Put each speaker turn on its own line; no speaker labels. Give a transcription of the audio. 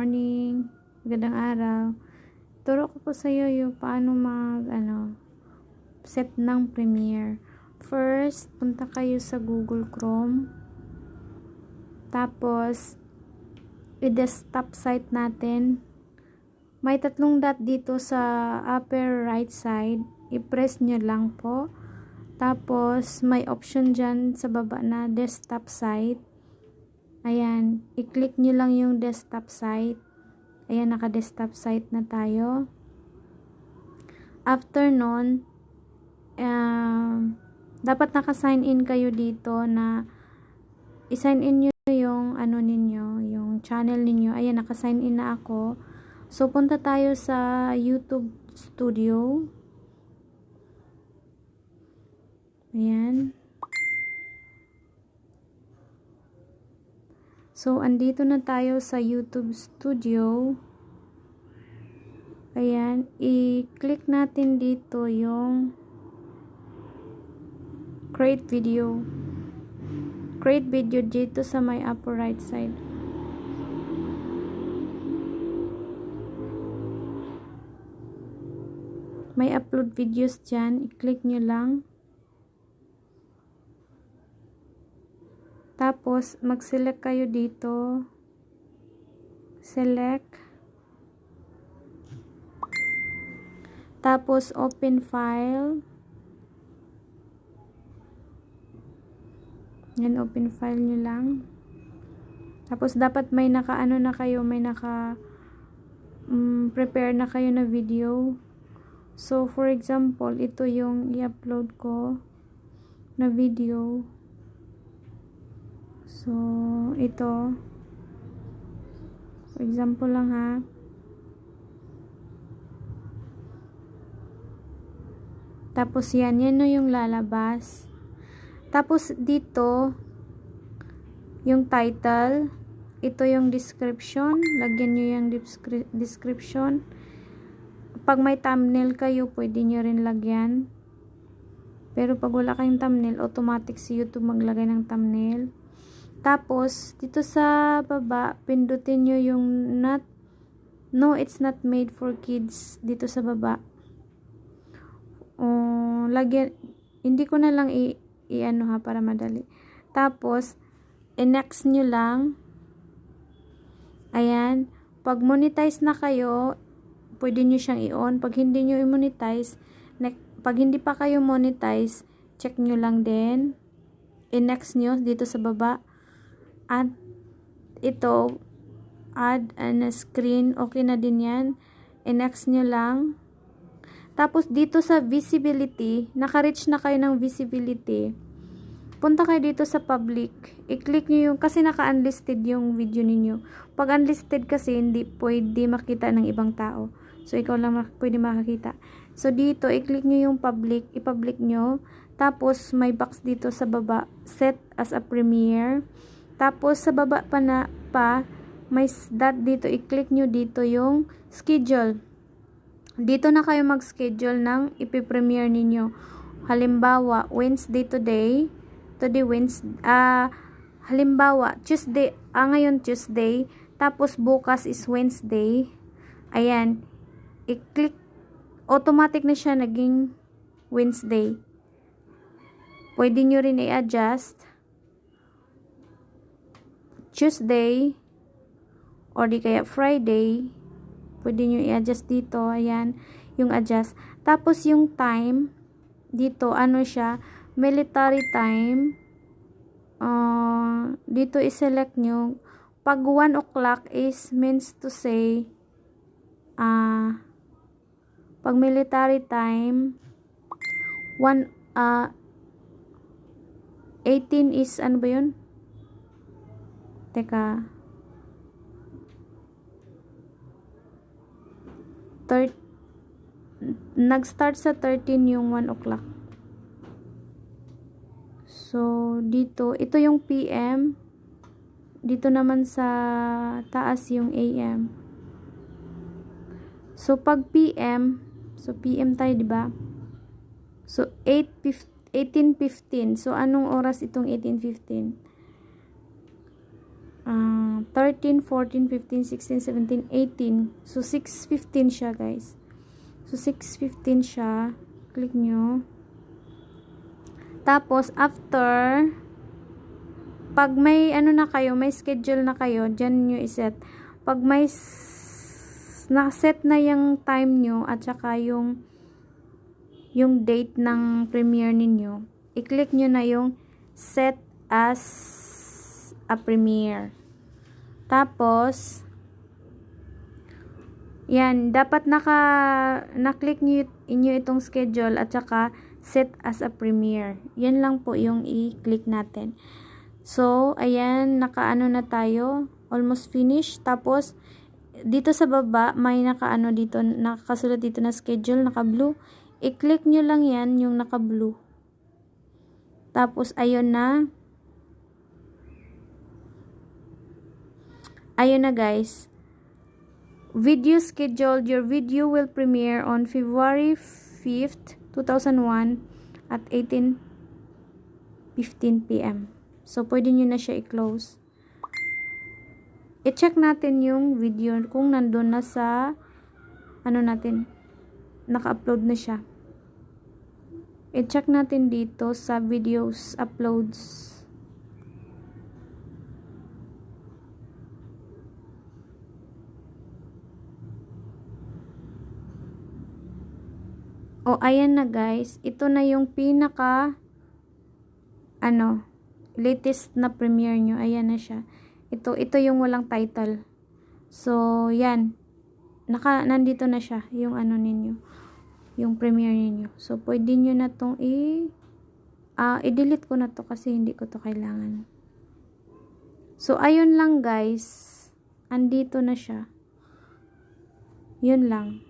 morning, magandang araw. Turo ko po sa iyo yung paano mag ano set ng Premiere. First, punta kayo sa Google Chrome. Tapos i-desktop site natin. May tatlong dot dito sa upper right side. I-press nyo lang po. Tapos, may option dyan sa baba na desktop site. Ayan, i-click nyo lang yung desktop site. Ayan, naka-desktop site na tayo. After nun, uh, dapat naka-sign in kayo dito na i-sign in nyo yung ano ninyo, yung channel ninyo. Ayan, naka-sign in na ako. So, punta tayo sa YouTube Studio. Ayan. So, andito na tayo sa YouTube Studio. Ayan, i-click natin dito yung create video. Create video dito sa my upper right side. May upload videos dyan. I-click nyo lang. Tapos, mag-select kayo dito. Select. Tapos, open file. Yan, open file nyo lang. Tapos, dapat may naka-ano na kayo, may naka um, prepare na kayo na video. So, for example, ito yung i-upload ko na video. So, ito. For example lang ha. Tapos yan, yan no yung lalabas. Tapos dito, yung title, ito yung description, lagyan nyo yung description. Pag may thumbnail kayo, pwede nyo rin lagyan. Pero pag wala kayong thumbnail, automatic si YouTube maglagay ng thumbnail. Tapos, dito sa baba, pindutin nyo yung not, no, it's not made for kids, dito sa baba. Uh, lagyan, hindi ko na lang i, i ano ha, para madali. Tapos, i-next nyo lang. Ayan. Pag monetize na kayo, pwede nyo siyang i-on. Pag hindi nyo i-monetize, pag hindi pa kayo monetize, check nyo lang din. I-next nyo dito sa baba at ito add and screen. Okay na din yan. I-next nyo lang. Tapos dito sa visibility naka-reach na kayo ng visibility. Punta kayo dito sa public. I-click nyo yung kasi naka-unlisted yung video ninyo. Pag unlisted kasi hindi pwede makita ng ibang tao. So ikaw lang pwede makakita. So dito i-click nyo yung public. I-public nyo. Tapos may box dito sa baba. Set as a premiere tapos, sa baba pa na pa, may dot dito. I-click nyo dito yung schedule. Dito na kayo mag-schedule ng ipipremiere ninyo. Halimbawa, Wednesday today. Today, Wednesday. Uh, halimbawa, Tuesday. Ah, ngayon Tuesday. Tapos, bukas is Wednesday. Ayan. I-click. Automatic na siya naging Wednesday. Pwede nyo rin i-adjust Tuesday or di kaya Friday pwede nyo i-adjust dito ayan yung adjust. Tapos yung time dito ano siya military time uh, dito i-select nyo pag 1 o'clock is means to say uh, pag military time 1 uh, 18 is ano ba yun Teka. Thir Nag-start sa 13 yung 1 o'clock. So, dito, ito yung PM. Dito naman sa taas yung AM. So, pag PM, so PM tayo, di ba? So, 8, 18.15. So, anong oras itong 18.15? Ah, 13, 14, 15, 16, 17, 18. So, 6.15 siya, guys. So, 6.15 siya. Click nyo. Tapos, after, pag may, ano na kayo, may schedule na kayo, dyan nyo iset. Pag may, na-set na yung time nyo, at saka yung, yung date ng premiere ninyo, i-click nyo na yung set as a premiere. Tapos, yan, dapat naka, na-click nyo, inyo itong schedule at saka set as a premiere. Yan lang po yung i-click natin. So, ayan, nakaano na tayo. Almost finished. Tapos, dito sa baba, may nakaano dito, nakasulat dito na schedule, naka-blue. I-click nyo lang yan, yung naka-blue. Tapos, ayun na. Ayun na guys. Video scheduled. Your video will premiere on February 5th, 2001 at 18.15 p.m. So, pwede nyo na siya i-close. I-check natin yung video kung nandun na sa ano natin, naka-upload na siya. I-check natin dito sa videos uploads. O, ayan na guys. Ito na yung pinaka ano, latest na premiere nyo. Ayan na siya. Ito, ito yung walang title. So, yan. Naka, nandito na siya. Yung ano ninyo. Yung premiere ninyo. So, pwede nyo na tong i- ah, i-delete ko na to kasi hindi ko to kailangan. So, ayun lang guys. Andito na siya. Yun lang.